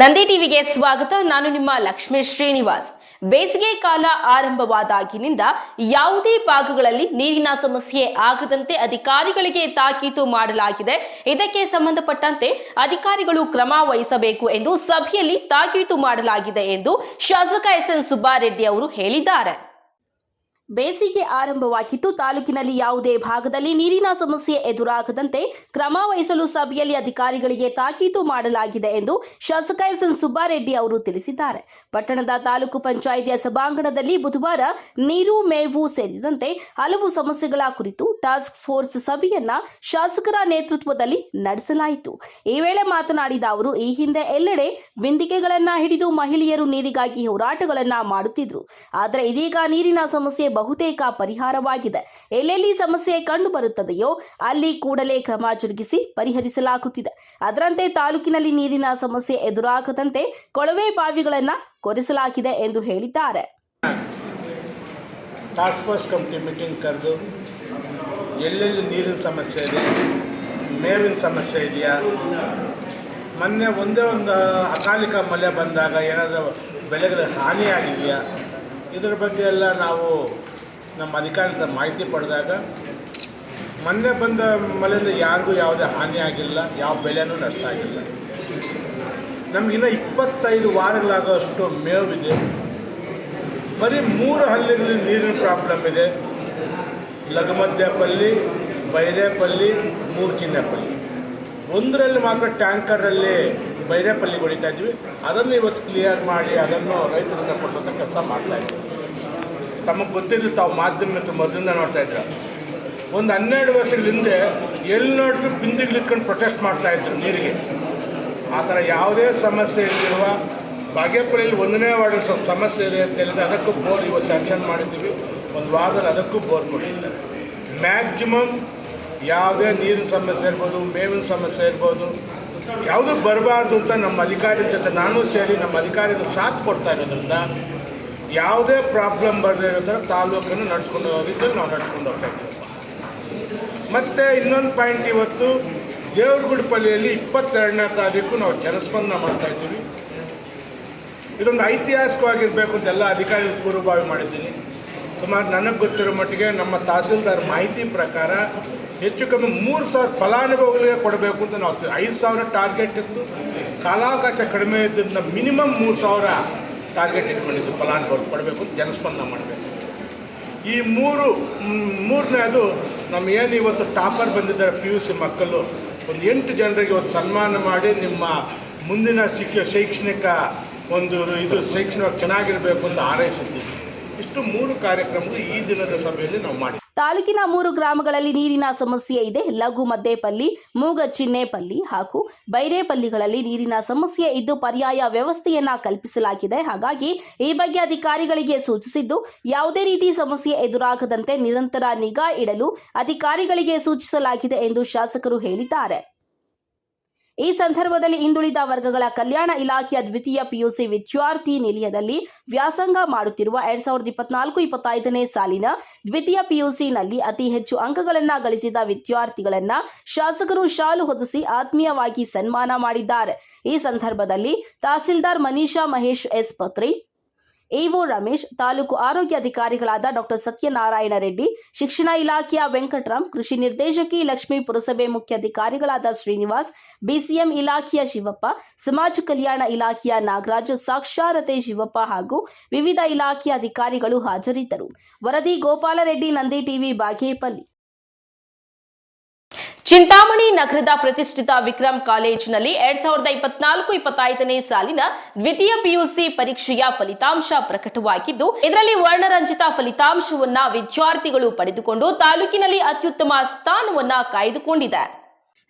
ನಂದಿ ಟಿವಿಗೆ ಸ್ವಾಗತ. ನಾನು ನಿಮ್ಮ ಲಕ್ಷ್ಮೀ ಶ್ರೀನಿವಾಸ್. ಬೇಸಿಗೆ ಕಾಲ ಆರಂಭವಾದಾಗಿನಿಂದ ಯಾವುದೇ ಭಾಗಗಳಲ್ಲಿ ನೀರಿನ ಸಮಸ್ಯೆ ಆಗದಂತೆ ಅಧಿಕಾರಿಗಳಿಗೆ ತಾಕೀತು ಮಾಡಲಾಗಿದೆ. ಇದಕ್ಕೆ ಸಂಬಂಧಪಟ್ಟಂತೆ ಅಧಿಕಾರಿಗಳು ಕ್ರಮ ವಹಿಸಬೇಕು ಎಂದು ಸಭೆಯಲ್ಲಿ ತಾಕೀತು ಮಾಡಲಾಗಿದೆ ಎಂದು ಶಾಸಕ ಎಸ್ ಎನ್ ಸುಬ್ಬಾರೆಡ್ಡಿ ಅವರು ಹೇಳಿದ್ದಾರೆ. ಬೇಸಿಗೆ ಆರಂಭವಾಗಿದ್ದು ತಾಲೂಕಿನಲ್ಲಿ ಯಾವುದೇ ಭಾಗದಲ್ಲಿ ನೀರಿನ ಸಮಸ್ಯೆ ಎದುರಾಗದಂತೆ ಕ್ರಮ ವಹಿಸಲು ಸಭೆಯಲ್ಲಿ ಅಧಿಕಾರಿಗಳಿಗೆ ತಾಕೀತು ಮಾಡಲಾಗಿದೆ ಎಂದು ಶಾಸಕ ಎಸ್ ಎನ್ ಸುಬ್ಬಾರೆಡ್ಡಿ ಅವರು ತಿಳಿಸಿದ್ದಾರೆ. ಪಟ್ಟಣದ ತಾಲೂಕು ಪಂಚಾಯಿತಿಯ ಸಭಾಂಗಣದಲ್ಲಿ ಬುಧವಾರ ನೀರು, ಮೇವು ಸೇರಿದಂತೆ ಹಲವು ಸಮಸ್ಯೆಗಳ ಕುರಿತು ಟಾಸ್ಕ್ ಫೋರ್ಸ್ ಸಭೆಯನ್ನ ಶಾಸಕರ ನೇತೃತ್ವದಲ್ಲಿ ನಡೆಸಲಾಯಿತು. ಈ ವೇಳೆ ಮಾತನಾಡಿದ ಅವರು, ಈ ಹಿಂದೆ ಎಲ್ಲೆಡೆ ಬಿಂದಿಗೆಗಳನ್ನ ಹಿಡಿದು ಮಹಿಳೆಯರು ನೀರಿಗಾಗಿ ಹೋರಾಟಗಳನ್ನ ಮಾಡುತ್ತಿದ್ರು. ಆದರೆ ಇದೀಗ ನೀರಿನ ಸಮಸ್ಯೆ ಬಹುತೇಕ ಪರಿಹಾರವಾಗಿದೆ. ಎಲ್ಲೆಲ್ಲಿ ಸಮಸ್ಯೆ ಕಂಡು ಬರುತ್ತದೆಯೋ ಅಲ್ಲಿ ಕೂಡಲೇ ಕ್ರಮ ಜರುಗಿಸಿ ಪರಿಹರಿಸಲಾಗುತ್ತಿದೆ. ಅದರಂತೆ ತಾಲೂಕಿನಲ್ಲಿ ನೀರಿನ ಸಮಸ್ಯೆ ಎದುರಾಗದಂತೆ ಕೊಳವೆ ಬಾವಿಗಳನ್ನು ಕೊರೆಸಲಾಗಿದೆ ಎಂದು ಹೇಳಿದ್ದಾರೆ. ಟಾಸ್ಕ್ ಫೋರ್ಸ್ ಕಮಿಟಿ ಮೀಟಿಂಗ್ ಕರೆದು, ಎಲ್ಲೆಲ್ಲಿ ನೀರಿನ ಸಮಸ್ಯೆ ಇದೆ, ಮೇವಿನ ಸಮಸ್ಯೆ ಇದೆಯಾ? ಮೊನ್ನೆ ಒಂದೇ ಒಂದು ಅಕಾಲಿಕ ಮಳೆ ಬಂದಾಗ ಏನಾದರೂ ಬೆಳೆಗಳಿಗೆ ಹಾನಿಯಾಗಿದೆಯಾ? ಇದರ ಬಗ್ಗೆ ಎಲ್ಲ ನಾವು ನಮ್ಮ ಅಧಿಕಾರದ ಮಾಹಿತಿ ಪಡೆದಾಗ ಮೊನ್ನೆ ಬಂದ ಮಳೆಯಿಂದ ಯಾರಿಗೂ ಯಾವುದೇ ಹಾನಿ ಆಗಿಲ್ಲ, ಯಾವ ಬೆಳೆನೂ ನಷ್ಟ ಆಗಿಲ್ಲ. ನಮಗಿನ್ನ ಇಪ್ಪತ್ತೈದು ವಾರಗಳಾಗೋಷ್ಟು ಮೇವಿದೆ. ಬರೀ ಮೂರು ಹಳ್ಳಿಗಳಲ್ಲಿ ನೀರಿನ ಪ್ರಾಬ್ಲಮ್ ಇದೆ. ಲಘುಮಧ್ಯಪಲ್ಲಿ ಬೈರೇಪಲ್ಲಿ ಮೂರು ಚಿನ್ನಪಲ್ಲಿ ಒಂದರಲ್ಲಿ ಮಾತ್ರ ಟ್ಯಾಂಕರಲ್ಲಿ ಬೈರೇಪಲ್ಲಿ ಹೊಡಿತಾ ಇದ್ವಿ. ಅದನ್ನು ಇವತ್ತು ಕ್ಲಿಯರ್ ಮಾಡಿ ಅದನ್ನು ರೈತರಿಂದ ಕೊಡಿಸೋಂಥ ಕೆಲಸ ಮಾಡ್ತಾಯಿದ್ವಿ ತಮಗೆ ಗೊತ್ತಿದ್ದು ತಾವು ಮಾಧ್ಯಮ ಮಿತ್ರ ಮೊದಲಿಂದ ನೋಡ್ತಾ ಇದ್ರು. ಒಂದು ಹನ್ನೆರಡು ವರ್ಷಗಳ ಹಿಂದೆ ಎಲ್ಲಿ ನೋಡಿದ್ರು ಬಿಂದಿಗಳಿಟ್ಕೊಂಡು ಪ್ರೊಟೆಸ್ಟ್ ಮಾಡ್ತಾಯಿದ್ರು ನೀರಿಗೆ. ಆ ಥರ ಯಾವುದೇ ಸಮಸ್ಯೆ ಇಲ್ಲಿರುವ ಬಾಗೇಪುರಲ್ಲಿ ಒಂದನೇ ವಾರ್ಡ್ ಸ್ವಲ್ಪ ಸಮಸ್ಯೆ ಇದೆ ಅಂತ ಹೇಳಿದ್ರೆ ಅದಕ್ಕೂ ಬೋರ್ ಇವತ್ತು ಸ್ಯಾಂಕ್ಷನ್ ಮಾಡಿದ್ದೀವಿ. ಒಂದು ವಾರದಲ್ಲಿ ಅದಕ್ಕೂ ಬೋರ್ ಕೊಟ್ಟಿದ್ದಾರೆ. ಮ್ಯಾಕ್ಸಿಮಮ್ ಯಾವುದೇ ನೀರಿನ ಸಮಸ್ಯೆ ಇರ್ಬೋದು, ಮೇವಿನ ಸಮಸ್ಯೆ ಇರ್ಬೋದು, ಯಾವುದೂ ಬರಬಾರ್ದು ಅಂತ ನಮ್ಮ ಅಧಿಕಾರಿ ಜೊತೆ ನಾನು ಸೇರಿ ನಮ್ಮ ಅಧಿಕಾರಿಗಳು ಸಾಥ್ ಕೊಡ್ತಾ ಇರೋದ್ರಿಂದ ಯಾವುದೇ ಪ್ರಾಬ್ಲಮ್ ಬರದೇ ಇರೋ ಥರ ತಾಲೂಕನ್ನು ನಡ್ಸ್ಕೊಂಡು ಹೋಗಿದ್ದು ನಾವು ನಡ್ಸ್ಕೊಂಡು ಹೋಗ್ತಾ ಇದ್ದೀವಿ. ಮತ್ತು ಇನ್ನೊಂದು ಪಾಯಿಂಟ್ ಇವತ್ತು ದೇವ್ರಗುಡಿಪಲ್ಲಿಯಲ್ಲಿ ಇಪ್ಪತ್ತೆರಡನೇ ತಾರೀಕು ನಾವು ಜನಸ್ಪಂದನ ಮಾಡ್ತಾ ಇದ್ದೀವಿ. ಇದೊಂದು ಐತಿಹಾಸಿಕವಾಗಿರಬೇಕು ಅಂತ ಎಲ್ಲ ಅಧಿಕಾರಿಗಳು ಪೂರ್ವಭಾವಿ ಮಾಡಿದ್ದೀನಿ. ಸುಮಾರು ನನಗೆ ಗೊತ್ತಿರೋ ಮಟ್ಟಿಗೆ ನಮ್ಮ ತಹಸೀಲ್ದಾರ್ ಮಾಹಿತಿ ಪ್ರಕಾರ ಹೆಚ್ಚು ಕಮ್ಮಿ ಮೂರು ಸಾವಿರ ಫಲಾನುಭವಿಗಳಿಗೆ ಕೊಡಬೇಕು ಅಂತ ನಾವು ಐದು ಸಾವಿರ ಟಾರ್ಗೆಟ್ ಇತ್ತು. ಕಾಲಾವಕಾಶ ಕಡಿಮೆ ಇದ್ದರಿಂದ ಮಿನಿಮಮ್ ಮೂರು ಸಾವಿರ ಟಾರ್ಗೆಟ್ ಇಟ್ಕೊಂಡಿದ್ದು ಫಲಾನುಭವಿಗಳು ಕೊಡಬೇಕು, ಜನಸ್ಪಂದನ ಮಾಡಬೇಕು. ಈ ಮೂರು, ಮೂರನೇದು ನಮ್ಮ ಏನು ಇವತ್ತು ಟಾಪರ್ ಬಂದಿದ್ದಾರೆ ಪಿ ಯು ಸಿ ಮಕ್ಕಳು, ಒಂದು ಎಂಟು ಜನರಿಗೆ ಇವತ್ತು ಸನ್ಮಾನ ಮಾಡಿ ನಿಮ್ಮ ಮುಂದಿನ ಶಿಕ್ಷ, ಶೈಕ್ಷಣಿಕ ಒಂದು ಇದು ಶೈಕ್ಷಣಿಕ ಚೆನ್ನಾಗಿರಬೇಕು ಅಂತ ಹಾರೈಸಿದ್ದೀವಿ. ಇಷ್ಟು ಮೂರು ಕಾರ್ಯಕ್ರಮಗಳು ಈ ದಿನದ ಸಭೆಯಲ್ಲಿ ನಾವು ಮಾಡಿ ತಾಲೂಕಿನ ಮೂರು ಗ್ರಾಮಗಳಲ್ಲಿ ನೀರಿನ ಸಮಸ್ಯೆ ಇದೆ. ಲಘು ಮದ್ದೇಪಲ್ಲಿ ಮೂಗಚಿನ್ನೆಪಲ್ಲಿ ಹಾಗೂ ಬೈರೇಪಲ್ಲಿಗಳಲ್ಲಿ ನೀರಿನ ಸಮಸ್ಯೆ ಇದ್ದು ಪರ್ಯಾಯ ವ್ಯವಸ್ಥೆಯನ್ನ ಕಲ್ಪಿಸಲಾಗಿದೆ. ಹಾಗಾಗಿ ಈ ಬಗ್ಗೆ ಅಧಿಕಾರಿಗಳಿಗೆ ಸೂಚಿಸಿದ್ದು, ಯಾವುದೇ ರೀತಿ ಸಮಸ್ಯೆ ಎದುರಾಗದಂತೆ ನಿರಂತರ ನಿಗಾ ಇಡಲು ಅಧಿಕಾರಿಗಳಿಗೆ ಸೂಚಿಸಲಾಗಿದೆ ಎಂದು ಶಾಸಕರು ಹೇಳಿದ್ದಾರೆ. ಈ ಸಂದರ್ಭದಲ್ಲಿ ಹಿಂದುಳಿದ ವರ್ಗಗಳ ಕಲ್ಯಾಣ ಇಲಾಖೆಯ ದ್ವಿತೀಯ ಪಿಯುಸಿ ವಿದ್ಯಾರ್ಥಿ ನಿಲಯದಲ್ಲಿ ವ್ಯಾಸಂಗ ಮಾಡುತ್ತಿರುವ ಎರಡ್ ಸಾವಿರದ ಇಪ್ಪತ್ನಾಲ್ಕು ಇಪ್ಪತ್ತೈದನೇ ಸಾಲಿನ ದ್ವಿತೀಯ ಪಿಯುಸಿನಲ್ಲಿ ಅತಿ ಹೆಚ್ಚು ಅಂಕಗಳನ್ನ ಗಳಿಸಿದ ವಿದ್ಯಾರ್ಥಿಗಳನ್ನ ಶಾಸಕರು ಶಾಲು ಹೊದಿಸಿ ಆತ್ಮೀಯವಾಗಿ ಸನ್ಮಾನ ಮಾಡಿದ್ದಾರೆ. ಈ ಸಂದರ್ಭದಲ್ಲಿ ತಹಸೀಲ್ದಾರ್ ಮನೀಷಾ ಮಹೇಶ್ ಎಸ್ ಪತ್ರಿ ಇಒ ರಮೇಶ್, ತಾಲೂಕು ಆರೋಗ್ಯ ಅಧಿಕಾರಿಗಳಾದ ಡಾಕ್ಟರ್ ಸತ್ಯನಾರಾಯಣ ರೆಡ್ಡಿ, ಶಿಕ್ಷಣ ಇಲಾಖೆಯ ವೆಂಕಟರಾಮ್, ಕೃಷಿ ನಿರ್ದೇಶಕಿ ಲಕ್ಷ್ಮೀ ಪುರಸಭೆ ಮುಖ್ಯಾಧಿಕಾರಿಗಳಾದ ಶ್ರೀನಿವಾಸ್, ಬಿಸಿಎಂ ಇಲಾಖೆಯ ಶಿವಪ್ಪ, ಸಮಾಜ ಕಲ್ಯಾಣ ಇಲಾಖೆಯ ನಾಗರಾಜ್, ಸಾಕ್ಷಾರತೆ ಶಿವಪ್ಪ ಹಾಗೂ ವಿವಿಧ ಇಲಾಖೆಯ ಅಧಿಕಾರಿಗಳು ಹಾಜರಿದ್ದರು. ವರದಿ ಗೋಪಾಲರೆಡ್ಡಿ, ನಂದಿ ಟಿವಿ, ಬಾಗೇಪಲ್ಲಿ. ಚಿಂತಾಮಣಿ ನಗರದ ಪ್ರತಿಷ್ಠಿತ ವಿಕ್ರಮ್ ಕಾಲೇಜಿನಲ್ಲಿ ಎರಡ್ ಸಾವಿರದ ಇಪ್ಪತ್ನಾಲ್ಕು ಇಪ್ಪತ್ತೈದನೇ ಸಾಲಿನ ದ್ವಿತೀಯ ಪಿಯುಸಿ ಪರೀಕ್ಷೆಯ ಫಲಿತಾಂಶ ಪ್ರಕಟವಾಗಿದ್ದು, ಇದರಲ್ಲಿ ವರ್ಣರಂಜಿತ ಫಲಿತಾಂಶವನ್ನ ವಿದ್ಯಾರ್ಥಿಗಳು ಪಡೆದುಕೊಂಡು ತಾಲೂಕಿನಲ್ಲಿ ಅತ್ಯುತ್ತಮ ಸ್ಥಾನವನ್ನ ಕಾಯ್ದುಕೊಂಡಿದೆ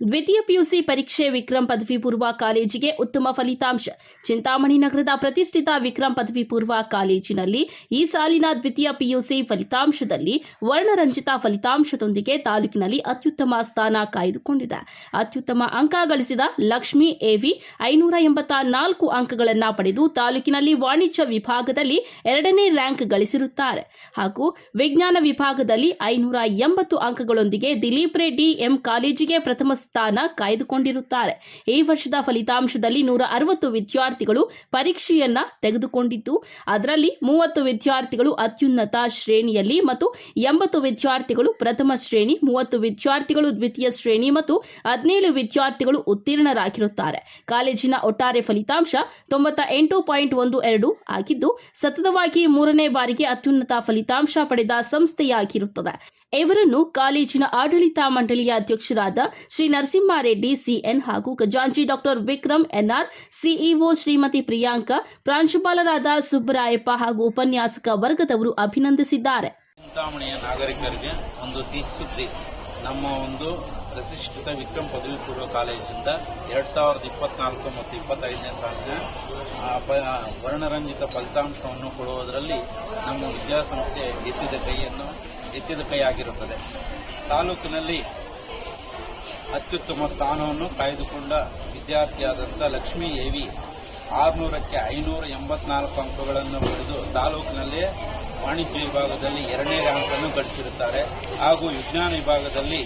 ದ್ವಿತೀಯ ಪಿಯುಸಿ ಪರೀಕ್ಷೆ ವಿಕ್ರಮ್ ಪದವಿ ಪೂರ್ವ ಕಾಲೇಜಿಗೆ ಉತ್ತಮ ಫಲಿತಾಂಶ. ಚಿಂತಾಮಣಿ ನಗರದ ಪ್ರತಿಷ್ಠಿತ ವಿಕ್ರಮ್ ಪದವಿ ಪೂರ್ವ ಕಾಲೇಜಿನಲ್ಲಿ ಈ ಸಾಲಿನ ದ್ವಿತೀಯ ಪಿಯುಸಿ ಫಲಿತಾಂಶದಲ್ಲಿ ವರ್ಣರಂಜಿತ ಫಲಿತಾಂಶದೊಂದಿಗೆ ತಾಲೂಕಿನಲ್ಲಿ ಅತ್ಯುತ್ತಮ ಸ್ಥಾನ ಕಾಯ್ದುಕೊಂಡಿದೆ. ಅತ್ಯುತ್ತಮ ಅಂಕ ಗಳಿಸಿದ ಲಕ್ಷ್ಮಿ ಎವಿ ಐನೂರ ಎಂಬತ್ತ ನಾಲ್ಕು ಅಂಕಗಳನ್ನು ಪಡೆದು ತಾಲೂಕಿನಲ್ಲಿ ವಾಣಿಜ್ಯ ವಿಭಾಗದಲ್ಲಿ ಎರಡನೇ ರ್ಯಾಂಕ್ ಗಳಿಸಿರುತ್ತಾರೆ. ಹಾಗೂ ವಿಜ್ಞಾನ ವಿಭಾಗದಲ್ಲಿ ಐನೂರ ಎಂಬತ್ತು ಅಂಕಗಳೊಂದಿಗೆ ದಿಲೀಪ್ ರೆಡ್ಡಿ ಎಂ ಕಾಲೇಜಿಗೆ ಪ್ರಥಮ ಸ್ಥಾನ ಕಾಯ್ದುಕೊಂಡಿರುತ್ತಾರೆ. ಈ ವರ್ಷದ ಫಲಿತಾಂಶದಲ್ಲಿ ನೂರ ಅರವತ್ತು ವಿದ್ಯಾರ್ಥಿಗಳು ಪರೀಕ್ಷೆಯನ್ನ ತೆಗೆದುಕೊಂಡಿದ್ದು, ಅದರಲ್ಲಿ ಮೂವತ್ತು ವಿದ್ಯಾರ್ಥಿಗಳು ಅತ್ಯುನ್ನತ ಶ್ರೇಣಿಯಲ್ಲಿ ಮತ್ತು ಎಂಬತ್ತು ವಿದ್ಯಾರ್ಥಿಗಳು ಪ್ರಥಮ ಶ್ರೇಣಿ, ಮೂವತ್ತು ವಿದ್ಯಾರ್ಥಿಗಳು ದ್ವಿತೀಯ ಶ್ರೇಣಿ ಮತ್ತು ಹದಿನೇಳು ವಿದ್ಯಾರ್ಥಿಗಳು ಉತ್ತೀರ್ಣರಾಗಿರುತ್ತಾರೆ. ಕಾಲೇಜಿನ ಒಟ್ಟಾರೆ ಫಲಿತಾಂಶ ತೊಂಬತ್ತ ಎಂಟು ಪಾಯಿಂಟ್ ಒಂದು ಎರಡು ಆಗಿದ್ದು, ಸತತವಾಗಿ ಮೂರನೇ ಬಾರಿಗೆ ಅತ್ಯುನ್ನತ ಫಲಿತಾಂಶ ಪಡೆದ ಸಂಸ್ಥೆಯಾಗಿರುತ್ತದೆ. ಇವರನ್ನು ಕಾಲೇಜಿನ ಆಡಳಿತ ಮಂಡಳಿಯ ಅಧ್ಯಕ್ಷರಾದ ಶ್ರೀ ನರಸಿಂಹಾರೆಡ್ಡಿ ಸಿಎನ್ ಹಾಗೂ ಖಜಾಂಚಿ doctor Vikram NR CEO Shrimati Priyanka, ಪ್ರಾಂಶುಪಾಲರಾದ ಸುಬ್ಬರಾಯಪ್ಪ ಹಾಗೂ ಉಪನ್ಯಾಸಕ ವರ್ಗದವರು ಅಭಿನಂದಿಸಿದ್ದಾರೆ. ಚಿಂತಾಮಣಿಯ ನಾಗರಿಕರಿಗೆ ಒಂದು ಸುದ್ದಿ. ನಮ್ಮ ಒಂದು ಪ್ರತಿಷ್ಠಿತ ವಿಕ್ರಮ್ ಪದವಿ ಪೂರ್ವ ಕಾಲೇಜಿಂದ ಎರಡ್ ಸಾವಿರದ ಇಪ್ಪತ್ನಾಲ್ಕು ಮತ್ತು ಇಪ್ಪತ್ತೈದನೇ ಸಾಲಿನ ವರ್ಣರಂಜಿತ ಫಲಿತಾಂಶವನ್ನು ಕೊಡುವುದರಲ್ಲಿ ನಮ್ಮ ವಿದ್ಯಾಸಂಸ್ಥೆ ಎತ್ತಿದ ಕೈಯನ್ನು ಎತ್ತಿದ ಕೈಯಾಗಿರುತ್ತದೆ ತಾಲೂಕಿನಲ್ಲಿ ಅತ್ಯುತ್ತಮ ಸ್ಥಾನವನ್ನು ಕಾಯ್ದುಕೊಂಡ ವಿದ್ಯಾರ್ಥಿಯಾದಂಥ ಲಕ್ಷ್ಮೀ ಎವಿ ಆರುನೂರಕ್ಕೆ ಐನೂರ ಎಂಬತ್ನಾಲ್ಕು ಅಂಕಗಳನ್ನು ಪಡೆದು ತಾಲೂಕಿನಲ್ಲಿ ವಾಣಿಜ್ಯ ವಿಭಾಗದಲ್ಲಿ ಎರಡನೇ ರ್ಯಾಂಕ್ ಅನ್ನು ಗಳಿಸಿರುತ್ತಾರೆ. ಹಾಗೂ ವಿಜ್ಞಾನ ವಿಭಾಗದಲ್ಲಿ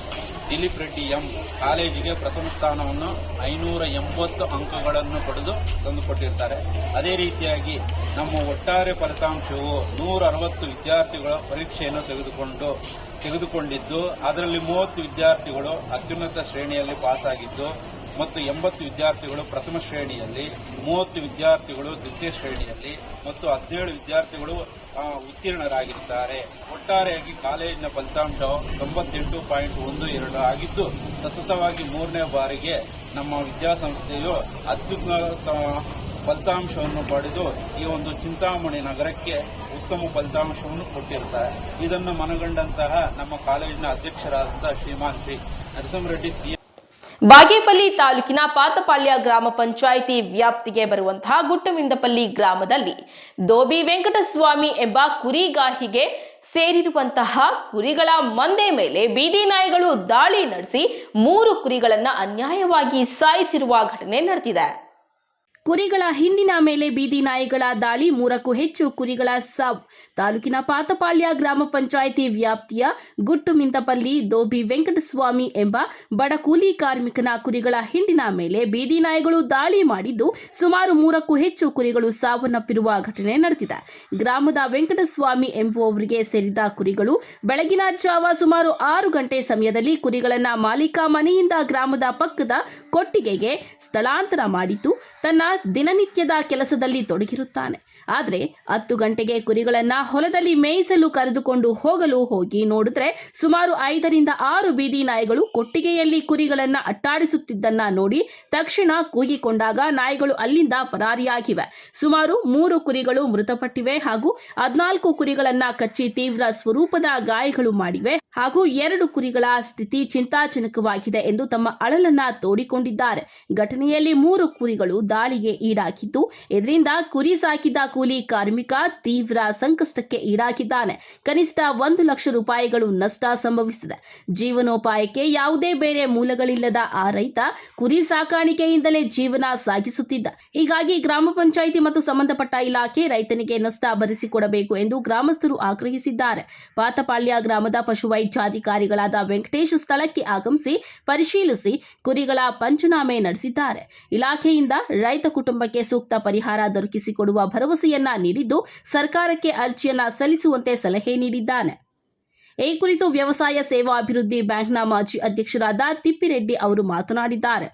ದಿಲೀಪ್ ರೆಡ್ಡಿ ಎಂ ಕಾಲೇಜಿಗೆ ಪ್ರಥಮ ಸ್ಥಾನವನ್ನು ಐನೂರ ಎಂಬತ್ತು ಅಂಕಗಳನ್ನು ಪಡೆದು ತಂದುಕೊಟ್ಟಿರುತ್ತಾರೆ ಅದೇ ರೀತಿಯಾಗಿ ನಮ್ಮ ಒಟ್ಟಾರೆ ಫಲಿತಾಂಶವು ನೂರ ಅರವತ್ತು ವಿದ್ಯಾರ್ಥಿಗಳ ಪರೀಕ್ಷೆಯನ್ನು ತೆಗೆದುಕೊಂಡು, ತೆಗೆದುಕೊಂಡಿದ್ದು, ಅದರಲ್ಲಿ ಮೂವತ್ತು ವಿದ್ಯಾರ್ಥಿಗಳು ಅತ್ಯುನ್ನತ ಶ್ರೇಣಿಯಲ್ಲಿ ಪಾಸ್ ಆಗಿದ್ದು ಮತ್ತು ಎಂಬತ್ತು ವಿದ್ಯಾರ್ಥಿಗಳು ಪ್ರಥಮ ಶ್ರೇಣಿಯಲ್ಲಿ, ಮೂವತ್ತು ವಿದ್ಯಾರ್ಥಿಗಳು ದ್ವಿತೀಯ ಶ್ರೇಣಿಯಲ್ಲಿ ಮತ್ತು ಹದಿನೇಳು ವಿದ್ಯಾರ್ಥಿಗಳು ಉತ್ತೀರ್ಣರಾಗಿದ್ದಾರೆ. ಒಟ್ಟಾರೆಯಾಗಿ ಕಾಲೇಜಿನ ಫಲಿತಾಂಶ ತೊಂಬತ್ತೆಂಟು ಪಾಯಿಂಟ್ ಒಂದು ಎರಡು ಆಗಿದ್ದು, ಸತತವಾಗಿ ಮೂರನೇ ಬಾರಿಗೆ ನಮ್ಮ ವಿದ್ಯಾಸಂಸ್ಥೆಯು ಅತ್ಯುನ್ನತ ಫಲಿತಾಂಶವನ್ನು ಪಡೆದು ಈ ಒಂದು ಚಿಂತಾಮಣಿ ನಗರಕ್ಕೆ ಉತ್ತಮ ಫಲಿತಾಂಶವನ್ನು ಕೊಟ್ಟಿರುತ್ತಾರೆ. ಇದನ್ನು ಮನಗಂಡಂತಹ ನಮ್ಮ ಕಾಲೇಜಿನ ಅಧ್ಯಕ್ಷರಾದಂತಹ ಶ್ರೀಮಾನ್ ಶ್ರೀ ನರಸಿಂಹರೆಡ್ಡಿ ಸಿ. ಬಾಗೇಪಲ್ಲಿ ತಾಲೂಕಿನ ಪಾತಪಾಳ್ಯ ಗ್ರಾಮ ಪಂಚಾಯಿತಿ ವ್ಯಾಪ್ತಿಗೆ ಬರುವಂತಹ ಗುಟ್ಟವಿಂದಪಲ್ಲಿ ಗ್ರಾಮದಲ್ಲಿ ದೋಬಿ ವೆಂಕಟಸ್ವಾಮಿ ಎಂಬ ಕುರಿಗಾಹಿಗೆ ಸೇರಿರುವಂತಹ ಕುರಿಗಳ ಮಂದೆ ಮೇಲೆ ಬೀದಿ ನಾಯಿಗಳು ದಾಳಿ ನಡೆಸಿ ಮೂರು ಕುರಿಗಳನ್ನ ಅನ್ಯಾಯವಾಗಿ ಸಾಯಿಸಿರುವ ಘಟನೆ ನಡೆದಿದೆ. ಕುರಿಗಳ ಹಿಂಡಿನ ಮೇಲೆ ಬೀದಿ ನಾಯಿಗಳ ದಾಳಿ, ಮೂರಕ್ಕೂ ಹೆಚ್ಚು ಕುರಿಗಳ ಸಾವು. ತಾಲೂಕಿನ ಪಾತಪಾಳ್ಯ ಗ್ರಾಮ ಪಂಚಾಯಿತಿ ವ್ಯಾಪ್ತಿಯ ಗುಟ್ಟು ಮಿಂತಪಲ್ಲಿ ದೋಬಿ ವೆಂಕಟಸ್ವಾಮಿ ಎಂಬ ಬಡ ಕೂಲಿ ಕಾರ್ಮಿಕನ ಕುರಿಗಳ ಹಿಂಡಿನ ಮೇಲೆ ಬೀದಿ ನಾಯಿಗಳು ದಾಳಿ ಮಾಡಿದ್ದು, ಸುಮಾರು ಮೂರಕ್ಕೂ ಹೆಚ್ಚು ಕುರಿಗಳು ಸಾವನ್ನಪ್ಪಿರುವ ಘಟನೆ ನಡೆದಿದೆ. ಗ್ರಾಮದ ವೆಂಕಟಸ್ವಾಮಿ ಎಂಬುವವರಿಗೆ ಸೇರಿದ ಕುರಿಗಳು, ಬೆಳಗಿನ ಜಾವ ಸುಮಾರು ಆರು ಗಂಟೆ ಸಮಯದಲ್ಲಿ ಕುರಿಗಳನ್ನ ಮಾಲೀಕ ಮನೆಯಿಂದ ಗ್ರಾಮದ ಪಕ್ಕದ ಕೊಟ್ಟಿಗೆಗೆ ಸ್ಥಳಾಂತರ ಮಾಡಿದ್ದು, ತನ್ನ ದಿನನಿತ್ಯದ ಕೆಲಸದಲ್ಲಿ ತೊಡಗಿರುತ್ತಾನೆ. ಆದರೆ ಹತ್ತು ಗಂಟೆಗೆ ಕುರಿಗಳನ್ನ ಹೊಲದಲ್ಲಿ ಮೇಯಿಸಲು ಕರೆದುಕೊಂಡು ಹೋಗಲು ಹೋಗಿ ನೋಡಿದ್ರೆ ಸುಮಾರು ಐದರಿಂದ ಆರು ಬೀದಿ ನಾಯಿಗಳು ಕೊಟ್ಟಿಗೆಯಲ್ಲಿ ಕುರಿಗಳನ್ನ ಅಟ್ಟಾಡಿಸುತ್ತಿದ್ದನ್ನ ನೋಡಿ ತಕ್ಷಣ ಕೂಗಿಕೊಂಡಾಗ ನಾಯಿಗಳು ಅಲ್ಲಿಂದ ಪರಾರಿಯಾಗಿವೆ. ಸುಮಾರು ಮೂರು ಕುರಿಗಳು ಮೃತಪಟ್ಟಿವೆ ಹಾಗೂ ಹದಿನಾಲ್ಕು ಕುರಿಗಳನ್ನ ಕಚ್ಚಿ ತೀವ್ರ ಸ್ವರೂಪದ ಗಾಯಗಳು ಮಾಡಿವೆ. ಹಾಗೂ ಎರಡು ಕುರಿಗಳ ಸ್ಥಿತಿ ಚಿಂತಾಜನಕವಾಗಿದೆ ಎಂದು ತಮ್ಮ ಅಳಲನ್ನ ತೋಡಿಕೊಂಡಿದ್ದಾರೆ. ಘಟನೆಯಲ್ಲಿ ಮೂರು ಕುರಿಗಳು ದಾಳಿಗೆ ಈಡಾಗಿದ್ದು, ಇದರಿಂದ ಕುರಿ ಸಾಕಿದ ಕೂಲಿ ಕಾರ್ಮಿಕ ತೀವ್ರ ಸಂಕಷ್ಟಕ್ಕೆ ಈಡಾಗಿದ್ದಾನೆ. ಕನಿಷ್ಠ ಒಂದು ಲಕ್ಷ ರೂಪಾಯಿಗಳು ನಷ್ಟ ಸಂಭವಿಸಿದೆ. ಜೀವನೋಪಾಯಕ್ಕೆ ಯಾವುದೇ ಬೇರೆ ಮೂಲಗಳಿಲ್ಲದ ಆ ರೈತ ಕುರಿ ಸಾಕಾಣಿಕೆಯಿಂದಲೇ ಜೀವನ ಸಾಗಿಸುತ್ತಿದ್ದ. ಹೀಗಾಗಿ ಗ್ರಾಮ ಪಂಚಾಯಿತಿ ಮತ್ತು ಸಂಬಂಧಪಟ್ಟ ಇಲಾಖೆ ರೈತನಿಗೆ ನಷ್ಟ ಭರಿಸಿಕೊಡಬೇಕು ಎಂದು ಗ್ರಾಮಸ್ಥರು ಆಗ್ರಹಿಸಿದ್ದಾರೆ. ಪಾತಪಾಳ್ಯ ಗ್ರಾಮದ ಪಶುವೈದ್ಯಾಧಿಕಾರಿಗಳಾದ ವೆಂಕಟೇಶ್ ಸ್ಥಳಕ್ಕೆ ಆಗಮಿಸಿ ಪರಿಶೀಲಿಸಿ ಕುರಿಗಳ ಪಂಚನಾಮೆ ನಡೆಸಿದ್ದಾರೆ. ಇಲಾಖೆಯಿಂದ ರೈತ ಕುಟುಂಬಕ್ಕೆ ಸೂಕ್ತ ಪರಿಹಾರ ದೊರಕಿಸಿಕೊಡುವ ಭರವಸೆಯನ್ನ ನೀಡಿದ್ದು, ಸರ್ಕಾರಕ್ಕೆ ಅರ್ಜಿಯನ್ನ ಸಲ್ಲಿಸುವಂತೆ ಸಲಹೆ ನೀಡಿದ್ದಾನೆ. ಈ ಕುರಿತು ವ್ಯವಸಾಯ ಸೇವಾ ಅಭಿವೃದ್ಧಿ ಬ್ಯಾಂಕ್ನ ಮಾಜಿ ಅಧ್ಯಕ್ಷರಾದ ತಿಪ್ಪಿರೆಡ್ಡಿ ಅವರು ಮಾತನಾಡಿದ್ದಾರೆ.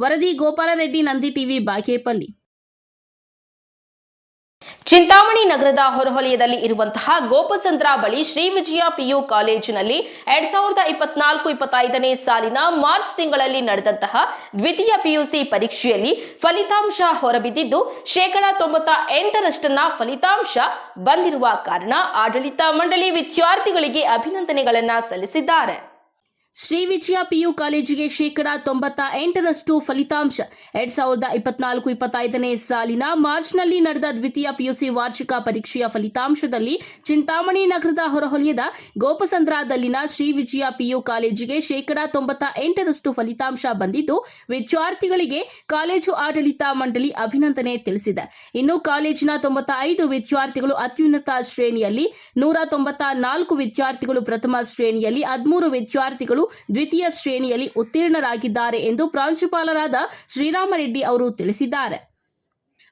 ವರದಿ ಗೋಪಾಲರೆಡ್ಡಿ ನಂದಿ ಟಿವಿ ಬಾಗೇಪಲ್ಲಿ. ಚಿಂತಾಮಣಿ ನಗರದ ಹೊರವಲಯದಲ್ಲಿ ಇರುವಂತಹ ಗೋಪಸಂದ್ರ ಬಳಿ ಶ್ರೀ ವಿಜಯ ಪಿಯು ಕಾಲೇಜಿನಲ್ಲಿ ಎರಡ್ ಸಾವಿರದ ಇಪ್ಪತ್ನಾಲ್ಕು ಇಪ್ಪತ್ತೈದನೇ ಸಾಲಿನ ಮಾರ್ಚ್ ತಿಂಗಳಲ್ಲಿ ನಡೆದಂತಹ ದ್ವಿತೀಯ ಪಿಯುಸಿ ಪರೀಕ್ಷೆಯಲ್ಲಿ ಫಲಿತಾಂಶ ಹೊರಬಿದ್ದಿದ್ದು, ಶೇಕಡಾ ತೊಂಬತ್ತ ಎಂಟರಷ್ಟನ್ನ ಫಲಿತಾಂಶ ಬಂದಿರುವ ಕಾರಣ ಆಡಳಿತ ಮಂಡಳಿ ವಿದ್ಯಾರ್ಥಿಗಳಿಗೆ ಅಭಿನಂದನೆಗಳನ್ನ ಸಲ್ಲಿಸಿದ್ದಾರೆ. ಶ್ರೀ ವಿಜಯ ಪಿಯು ಕಾಲೇಜಿಗೆ ಶೇಕಡಾ ತೊಂಬತ್ತ ಎಂಟರಷ್ಟು ಫಲಿತಾಂಶ. ಎರಡ್ ಸಾವಿರದ ಇಪ್ಪತ್ನಾಲ್ಕು ಇಪ್ಪತ್ತೈದನೇ ಸಾಲಿನ ಮಾರ್ಚ್ನಲ್ಲಿ ನಡೆದ ದ್ವಿತೀಯ ಪಿಯುಸಿ ವಾರ್ಷಿಕ ಪರೀಕ್ಷೆಯ ಫಲಿತಾಂಶದಲ್ಲಿ ಚಿಂತಾಮಣಿ ನಗರದ ಹೊರಹೊಲಿಯದ ಗೋಪಸಂದ್ರದಲ್ಲಿನ ಶ್ರೀ ವಿಜಯ ಪಿಯು ಕಾಲೇಜಿಗೆ ಶೇಕಡಾ ತೊಂಬತ್ತ ಎಂಟರಷ್ಟು ಫಲಿತಾಂಶ ಬಂದಿದ್ದು, ವಿದ್ಯಾರ್ಥಿಗಳಿಗೆ ಕಾಲೇಜು ಆಡಳಿತ ಮಂಡಳಿ ಅಭಿನಂದನೆ ತಿಳಿಸಿದೆ. ಇನ್ನು ಕಾಲೇಜಿನ ತೊಂಬತ್ತ ಐದು ವಿದ್ಯಾರ್ಥಿಗಳು ಅತ್ಯುನ್ನತ ಶ್ರೇಣಿಯಲ್ಲಿ, ನೂರ ತೊಂಬತ್ತ ನಾಲ್ಕು ವಿದ್ಯಾರ್ಥಿಗಳು ಪ್ರಥಮ ಶ್ರೇಣಿಯಲ್ಲಿ, ಹದಿಮೂರು ವಿದ್ಯಾರ್ಥಿಗಳು ದ್ವಿತೀಯ ಶ್ರೇಣಿಯಲ್ಲಿ ಉತ್ತೀರ್ಣರಾಗಿದ್ದಾರೆ ಎಂದು ಪ್ರಾಂಶುಪಾಲರಾದ ಶ್ರೀರಾಮರೆಡ್ಡಿ ಅವರು ತಿಳಿಸಿದ್ದಾರೆ.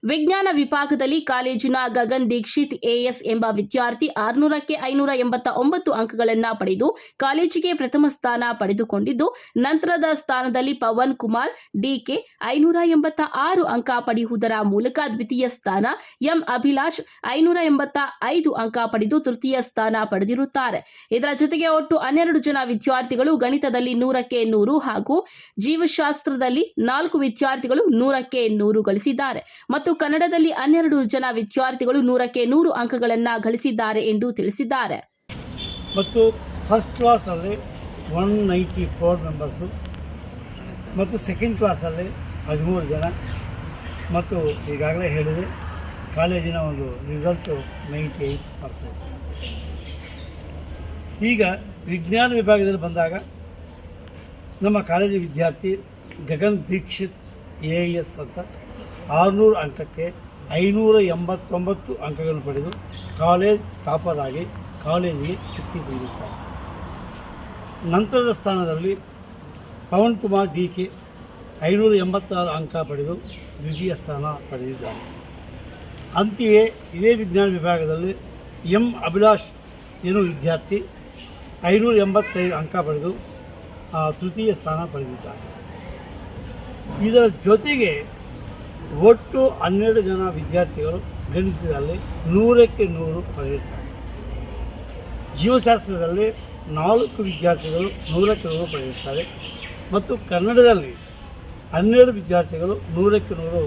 ವಿಜ್ಞಾನ ವಿಭಾಗದಲ್ಲಿ ಕಾಲೇಜಿನ ಗಗನ್ ದೀಕ್ಷಿತ್ ಎಎಸ್ ಎಂಬ ವಿದ್ಯಾರ್ಥಿ ಆರುನೂರಕ್ಕೆ ಐನೂರ ಎಂಬತ್ತ ಒಂಬತ್ತು ಅಂಕಗಳನ್ನು ಪಡೆದು ಕಾಲೇಜಿಗೆ ಪ್ರಥಮ ಸ್ಥಾನ ಪಡೆದುಕೊಂಡಿದ್ದು, ನಂತರದ ಸ್ಥಾನದಲ್ಲಿ ಪವನ್ ಕುಮಾರ್, ಡಿಕೆ ಐನೂರ ಎಂಬತ್ತ ಆರು ಅಂಕ ಪಡೆಯುವುದರ ಮೂಲಕ ದ್ವಿತೀಯ ಸ್ಥಾನ, ಎಂ ಅಭಿಲಾಷ್ ಐನೂರ ಎಂಬತ್ತ ಐದು ಅಂಕ ಪಡೆದು ತೃತೀಯ ಸ್ಥಾನ ಪಡೆದಿರುತ್ತಾರೆ. ಇದರ ಜೊತೆಗೆ ಒಟ್ಟು ಹನ್ನೆರಡು ಜನ ವಿದ್ಯಾರ್ಥಿಗಳು ಗಣಿತದಲ್ಲಿ ನೂರಕ್ಕೆ ನೂರು ಹಾಗೂ ಜೀವಶಾಸ್ತ್ರದಲ್ಲಿ ನಾಲ್ಕು ವಿದ್ಯಾರ್ಥಿಗಳು ನೂರಕ್ಕೆ ನೂರು ಗಳಿಸಿದ್ದಾರೆ. ಮತ್ತು ಕನ್ನಡದಲ್ಲಿ ಹನ್ನೆರಡು ಜನ ವಿದ್ಯಾರ್ಥಿಗಳು ನೂರಕ್ಕೆ ನೂರು ಅಂಕಗಳನ್ನು ಗಳಿಸಿದ್ದಾರೆ ಎಂದು ತಿಳಿಸಿದ್ದಾರೆ. ಮತ್ತು ಫಸ್ಟ್ ಕ್ಲಾಸಲ್ಲಿ ಒನ್ ನೈಂಟಿ ಫೋರ್ ಮೆಂಬರ್ಸು ಮತ್ತು ಸೆಕೆಂಡ್ ಕ್ಲಾಸಲ್ಲಿ ಹದಿಮೂರು ಜನ. ಮತ್ತು ಈಗಾಗಲೇ ಹೇಳಿದೆ, ಕಾಲೇಜಿನ ಒಂದು ರಿಸಲ್ಟು ನೈಂಟಿ ಏಯ್ಟ್ ಪರ್ಸೆಂಟ್ ಈಗ ವಿಜ್ಞಾನ ವಿಭಾಗದಲ್ಲಿ ಬಂದಾಗ ನಮ್ಮ ಕಾಲೇಜು ವಿದ್ಯಾರ್ಥಿ ಗಗನ್ ದೀಕ್ಷಿತ್ ಎ ಎಸ್ ಅಂತ. ಆರುನೂರು ಅಂಕಕ್ಕೆ ಐನೂರ ಎಂಬತ್ತೊಂಬತ್ತು ಅಂಕಗಳನ್ನು ಪಡೆದು ಕಾಲೇಜ್ ಟಾಪರ್ ಆಗಿ ಕಾಲೇಜಿಗೆ ಕೀರ್ತಿ ತಂದಿದ್ದಾರೆ. ನಂತರದ ಸ್ಥಾನದಲ್ಲಿ ಪವನ್ ಕುಮಾರ್ ಡಿ ಕೆ ಐನೂರ ಎಂಬತ್ತಾರು ಅಂಕ ಪಡೆದು ದ್ವಿತೀಯ ಸ್ಥಾನ ಪಡೆದಿದ್ದಾರೆ. ಅಂತೆಯೇ ಇದೇ ವಿಜ್ಞಾನ ವಿಭಾಗದಲ್ಲಿ ಎಂ ಅಭಿಲಾಷ್ ಏನು ವಿದ್ಯಾರ್ಥಿ ಐನೂರ ಎಂಬತ್ತೈದು ಅಂಕ ಪಡೆದು ತೃತೀಯ ಸ್ಥಾನ ಪಡೆದಿದ್ದಾರೆ. ಇದರ ಜೊತೆಗೆ ಒಟ್ಟು ಹನ್ನೆರಡು ಜನ ವಿದ್ಯಾರ್ಥಿಗಳು ಗಣಿತದಲ್ಲಿ ನೂರಕ್ಕೆ ನೂರು ಪಡೆಯುತ್ತಾರೆ. ಜೀವಶಾಸ್ತ್ರದಲ್ಲಿ ನಾಲ್ಕು ವಿದ್ಯಾರ್ಥಿಗಳು ನೂರಕ್ಕೆ ನೂರು ಪಡೆಯುತ್ತಾರೆ. ಮತ್ತು ಕನ್ನಡದಲ್ಲಿ ಹನ್ನೆರಡು ವಿದ್ಯಾರ್ಥಿಗಳು ನೂರಕ್ಕೆ ನೂರು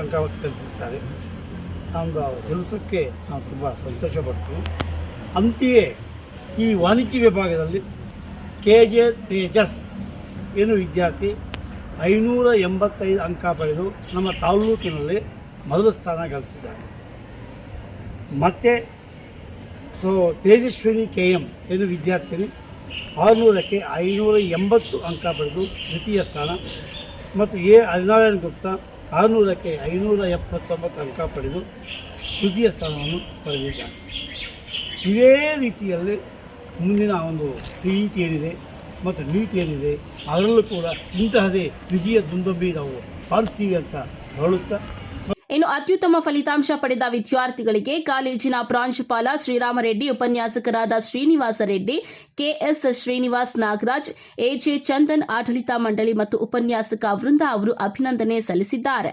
ಅಂಕ ಕಲಿಸುತ್ತಾರೆ ಒಂದು ಕೆಲಸಕ್ಕೆ ನಾವು ತುಂಬ ಸಂತೋಷ ಪಡ್ತೀವಿ. ಅಂತೆಯೇ ಈ ವಾಣಿಜ್ಯ ವಿಭಾಗದಲ್ಲಿ ಕೆ ಜೆ ತೇಜಸ್ ಏನು ವಿದ್ಯಾರ್ಥಿ ಐನೂರ ಎಂಬತ್ತೈದು ಅಂಕ ಪಡೆದು ನಮ್ಮ ತಾಲ್ಲೂಕಿನಲ್ಲಿ ಮೊದಲ ಸ್ಥಾನ ಗಳಿಸಿದ್ದಾರೆ. ಮತ್ತು ಸೊ ತೇಜಸ್ವಿನಿ ಕೆ ಎಂ ಎಂದು ವಿದ್ಯಾರ್ಥಿನಿ, ಆರುನೂರಕ್ಕೆ ಐನೂರ ಎಂಬತ್ತು ಅಂಕ ಪಡೆದು ದ್ವಿತೀಯ ಸ್ಥಾನ ಮತ್ತು ಎ ಹರಿನಾರಾಯಣ ಗುಪ್ತಾ ಆರುನೂರಕ್ಕೆ ಐನೂರ ಎಪ್ಪತ್ತೊಂಬತ್ತು ಅಂಕ ಪಡೆದು ತೃತೀಯ ಸ್ಥಾನವನ್ನು ಪಡೆದಿದ್ದಾರೆ. ಇದೇ ರೀತಿಯಲ್ಲಿ ಮುಂದಿನ ಒಂದು ಸಿ ಇ ಟಿ ಏನಿದೆ ಮತ್ತು ನೀಟ್ ಏನಿದೆ ಅದರಲ್ಲೂ ಕೂಡ ಇಂತಹದೇ ವಿಜಯ ದುಂದೊಬ್ಬಿ ನಾವು ಪಾಲಿಸ್ತೀವಿ ಅಂತ ಹೇಳುತ್ತಾ. ಇನ್ನು ಅತ್ಯುತ್ತಮ ಫಲಿತಾಂಶ ಪಡೆದ ವಿದ್ಯಾರ್ಥಿಗಳಿಗೆ ಕಾಲೇಜಿನ ಪ್ರಾಂಶುಪಾಲ ಶ್ರೀರಾಮರೆಡ್ಡಿ, ಉಪನ್ಯಾಸಕರಾದ ಶ್ರೀನಿವಾಸ ರೆಡ್ಡಿ, ಕೆಎಸ್ ಶ್ರೀನಿವಾಸ್ ನಾಗರಾಜ್ ಎಜೆ ಚಂದನ್ ಆಡಳಿತ ಮಂಡಳಿ ಮತ್ತು ಉಪನ್ಯಾಸಕ ವೃಂದ ಅವರು ಅಭಿನಂದನೆ ಸಲ್ಲಿಸಿದ್ದಾರೆ.